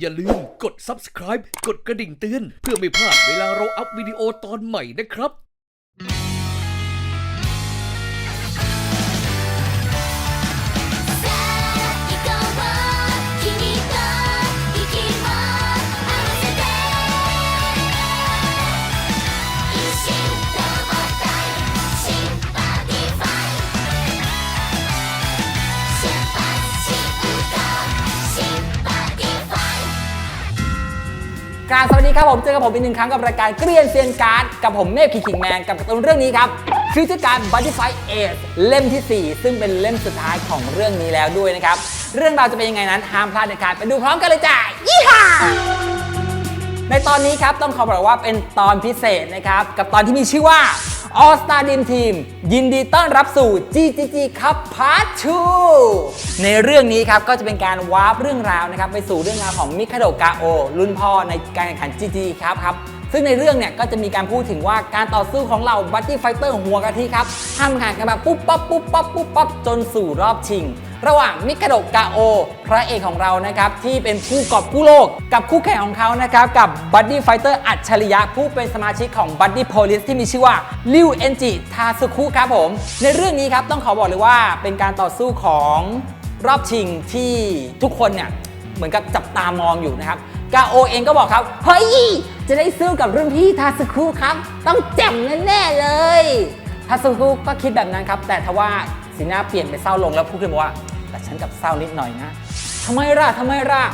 อย่าลืมกด subscribe กดกระดิ่งเตือน เพื่อไม่พลาดเวลาเราอัพวิดีโอตอนใหม่นะครับ กราบสวัสดีครับผมเจอกับผมอีกหนึ่งครั้งกับรายการเกรียนเซียนการ์ดกับผมเมฆคิงคิงแมนกับการ์ตูนเรื่องนี้ครับฟิวเจอร์การ์ดบัตติไฟเอทเล่มทีสี่ 4 ซึ่งเป็นเล่มสุดท้ายของเรื่องนี้แล้วด้วยนะครับ เรื่องราวจะเป็นยังไงนั้นห้ามพลาดเด็ดขาดไปดูพร้อมกันเลยจ้ายี่ห้าในตอนนี้ครับต้องขอบอกว่าเป็นตอนพิเศษนะครับกับตอนที่มีชื่อว่า ออสตาดิมทีม ยินดีต้อนรับสู่ GGG ครับพาร์ททูในเรื่องนี้ครับ ก็จะเป็นการวาร์ปเรื่องราวนะครับ ไปสู่เรื่องราวของมิคาโดกาโอ รุ่นพ่อในการแข่งขัน GGG ครับครับ ซึ่งในเรื่องเนี่ยก็จะมีการพูดถึงว่าการต่อสู้ของเราบัตตี้ไฟเตอร์หัวกะทิครับห้ามแข่งกันแบบปุ๊บปั๊บปุ๊บปั๊บปุ๊บปั๊บจนสู่รอบชิง ระหว่างมิคาโดกาโอ พระเอกของเรานะครับที่เป็นผู้กอบกู้โลกกับคู่แข่งของเขานะครับกับบัดดี้ไฟเตอร์อัจฉริยะผู้เป็นสมาชิกของบัดดี้โพลิสที่มีชื่อว่าลิวเอนจิทาสุคุครับผม ในเรื่องนี้ครับต้องขอบอกเลยว่าเป็นการต่อสู้ของรอบชิงที่ทุกคนเนี่ยเหมือนกับจับตามองอยู่นะครับกาโอเองก็บอกครับ เฮ้ย จะได้สู้กับรุ่นพี่ทาสุคุครับ ต้องแจ่มแน่ ๆ เลย ทาสุคุก็คิดแบบนั้นครับ แต่ทว่า สีหน้าเปลี่ยนไปเศร้าลงแล้วพูดขึ้นมาว่า แต่ฉันกับเศร้านิดหน่อยนะทำไมล่ะทำไมล่ะ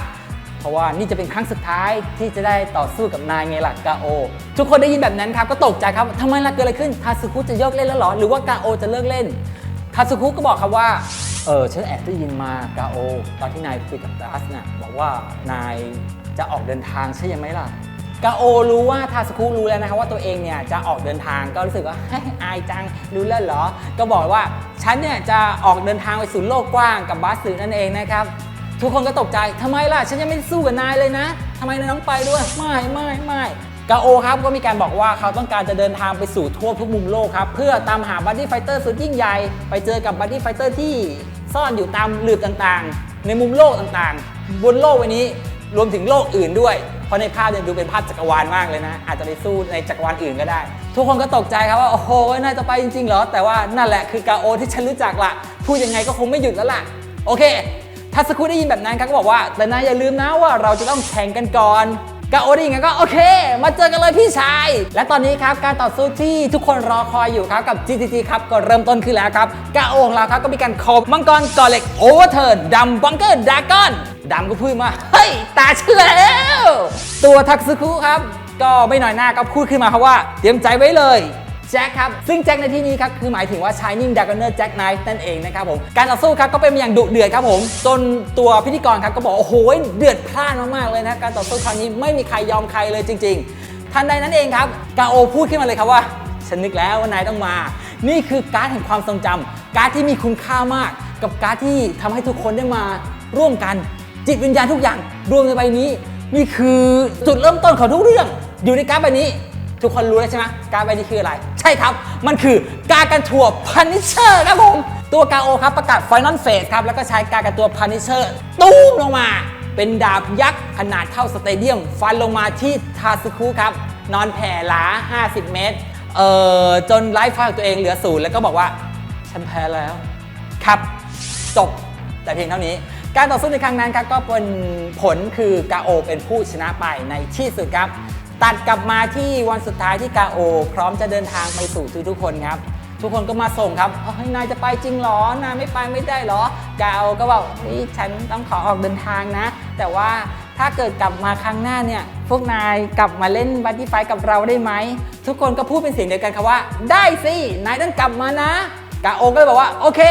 เพราะว่านี่จะเป็นครั้งสุดท้ายที่จะได้ต่อสู้กับนายไงล่ะกาโอ ทุกคนได้ยินแบบนั้นครับก็ตกใจครับทำไมล่ะเกิดอะไรขึ้นทาสุคุจะยกเล่นแล้วหรอหรือว่ากาโอจะเลิกเล่นทาสุคุก็บอกครับว่า เออฉันแอบได้ยินมากาโอ ตอนที่นายคุยกับดัสน่ะบอกว่านายจะออกเดินทางใช่ไหมล่ะ กาโอรู้ว่าทาสคุรู้แล้วนะครับว่าตัวเองเนี่ยจะออกเดินทางก็รู้สึกว่าอายจังรู้แล้วเหรอ ก็บอกว่าฉันเนี่ยจะออกเดินทางไปสู่โลกกว้างกับบาสึนั่นเองนะครับทุกคนก็ตกใจทำไมล่ะฉันยังไม่ได้สู้กับนายเลยนะทำไมนายต้องไปด้วยไม่ไม่ไม่กาโอครับก็มีการบอกว่าเขาต้องการจะเดินทางไปสู่ทั่วทุกมุมโลกครับเพื่อตามหาบัดดี้ไฟเตอร์สุดยิ่งใหญ่ไปเจอกับบัดดี้ไฟเตอร์ที่ซ่อนอยู่ตามหลืบต่างๆ ในมุมโลกต่างๆ บนโลกใบนี้รวมถึงโลกอื่นด้วย เพราะในภาพเนี่ยดูเป็นภาพจักรวาลมากเลยนะ อาจจะไปสู้ในจักรวาลอื่นก็ได้ ทุกคนก็ตกใจครับว่า โอ้โหน่าจะไปจริงๆเหรอ แต่ว่านั่นแหละคือกาโอที่ฉันรู้จักละพูดยังไงก็คงไม่หยุดแล้วล่ะ โอเคทัศคุได้ยินแบบนั้นครับก็บอกว่า แต่นายอย่าลืมนะว่าเราจะต้องแข่งกันก่อนกาโอได้ยินกันก็โอเค มาเจอกันเลยพี่ชาย และตอนนี้ครับการต่อสู้ที่ทุกคนรอคอยอยู่ครับกับ GTG ครับก็เริ่มต้นขึ้นแล้วครับกาโอของเราครับก็มีการคอมังกรกอเหล็กโอเวอร์เทิร์นดำบังเกอร์ดากอน ดำก็พูดมา เฮ้ย ตาฉันแล้ว ตัวทักซึคุครับ ก็ไม่หน่อยหน้าก็พูดขึ้นมาครับว่า เตรียมใจไว้เลยแจ็คครับ ซึ่งแจ็คในที่นี้ครับ คือหมายถึงว่า Shining Dragoner Jack Knight นั่นเองนะครับผม การต่อสู้ครับก็เป็นไปอย่างดุเดือดครับผม จนตัวพิธีกรครับก็บอก โอ้โห เดือดพล่านมากๆเลยนะ การต่อสู้ครั้งนี้ไม่มีใครยอมใครเลยจริง ๆ ทันใดนั้นเองครับ กาโอพูดขึ้นมาเลยครับว่า ฉันนึกแล้วว่านายต้องมา นี่คือการ์ดแห่งความทรงจำการ์ดที่มีคุณค่ามาก กับการ์ดที่ทำให้ทุกคนได้มาร่วมกัน จิตวิญญาณทุกอย่างรวมในใบนี้ นี่คือจุดเริ่มต้นของทุกเรื่อง อยู่ในการ์ดใบนี้ ทุกคนรู้แล้วใช่ไหมการดใบนี้คืออะไร ใช่ครับ มันคือการกันทัวพันิเชอร์ครับผมตัวกาโอครับประกาศไฟนอลเฟสครับแล้วก็ใช้การกันตัวพันิเชอร์ตู้มลงมา เป็นดาบยักษ์ขนาดเท่าสเตเดียม ฟันลงมาที่ทาซึคุครับนอนแผ่หลา 50 เมตรเอ่อจนไลฟ์ไฟของตัวเองเหลือศูนย์แล้วก็บอกว่า ฉันแพ้แล้ว ครับ จบแต่เพียงเท่านี้ การต่อสู้ในครั้งนั้นครับก็เป็นผลคือกาโอเป็นผู้ชนะไปในที่สุดครับ ตัดกลับมาที่วันสุดท้ายที่กาโอ พร้อมจะเดินทางไปสู่ทุกๆคนครับทุกคนก็มาส่งครับเฮ้ยนายจะไปจริงเหรอ นายไม่ไปไม่ได้เหรอกาโอก็บอกเฮ้ยฉันต้องขอออกเดินทางนะ แต่ว่าถ้าเกิดกลับมาครั้งหน้าเนี่ย พวกนายกลับมาเล่นบัตตี้ไฟกับเราได้ไหม ทุกคนก็พูดเป็นเสียงเดียวกันครับว่า ได้สิ นายต้องกลับมานะ กาโอก็เลยบอกว่า โอเค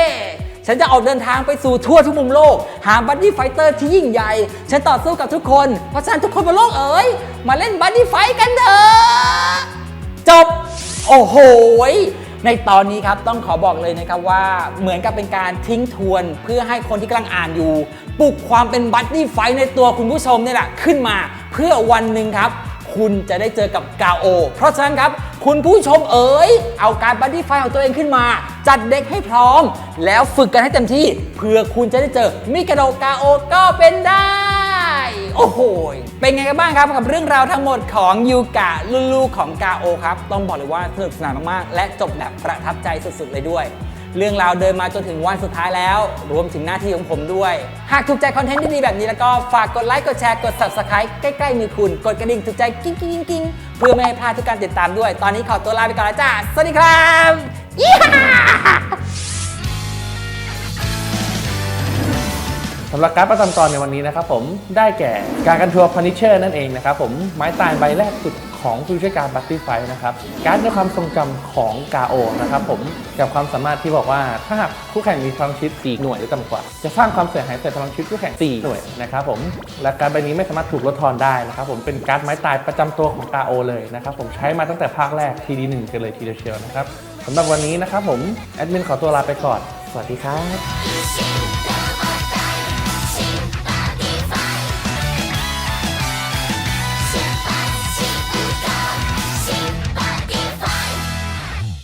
ฉันจะออกเดินทางไปสู่ทั่วทุกมุมโลก หาบัดดี้ไฟเตอร์ที่ยิ่งใหญ่ ฉันต่อสู้กับทุกคน เพราะฉะนั้นทุกคนบนโลกเอ๋ย มาเล่นบัดดี้ไฟกันเถอะจบ โอ้โหในตอนนี้ครับต้องขอบอกเลยนะครับว่าเหมือนกับเป็นการทิ้งทวน เพื่อให้คนที่กำลังอ่านอยู่ปลุกความเป็นบัดดี้ไฟในตัวคุณผู้ชมนี่แหละขึ้นมา เพื่อวันหนึ่งครับ คุณจะได้เจอกับกาโอ เพราะฉะนั้นครับ คุณผู้ชมเอ๋ย เอาการบัดดี้ไฟของตัวเองขึ้นมา จัดเด็กให้พร้อม แล้วฝึกกันให้เต็มที่เพื่อคุณจะได้เจอมิกาโดกาโอก็เป็นได้โอ้โห เป็นไงกันบ้างครับกับเรื่องราวทั้งหมดของยูกะลูกๆของกาโอครับ ต้องบอกเลยว่าสนุกสนานมากๆ และจบแบบประทับใจสุดๆเลยด้วย เรื่องราวเดินมาจนถึงวันสุดท้ายแล้ว รวมถึงหน้าที่ของผมด้วย หากถูกใจคอนเทนต์ดีๆแบบนี้แล้วก็ฝากกดไลค์กดแชร์กด subscribe ใกล้ๆมือคุณ กดกระดิ่งถูกใจกิ้งกิ้งกิ้งเพื่อไม่ให้พลาดทุกการติดตามด้วย ตอนนี้ขอตัวลาไปก่อนแล้วจ้าสวัสดีครับสำหรับการประจำตอนในวันนี้นะครับผมได้แก่การกันทัวร์พานิเชอร์นั่นเองนะครับผมไม้ตายใบแรกสุด ของผู้ช่วยการบัตตี้ไฟนะครับการ์ดในความทรงจำของกาโอนะครับผมกับความสามารถที่บอกว่าถ้าหากคู่แข่งมีพลังชิด4หน่วยหรือต่ำกว่า จะสร้างความเสียหายใส่พลังชิดคู่แข่ง4หน่วยนะครับผมและการ์ดใบนี้ไม่สามารถถูกลดทอนได้นะครับผมเป็นการ์ดไม้ตายประจำตัวของกาโอเลยนะครับผมใช้มาตั้งแต่ภาคแรกทีดีหนึ่งกันเลยทีเดียวเชียวนะครับสำหรับวันนี้นะครับผมแอดมินขอตัวลาไปก่อนสวัสดีครับ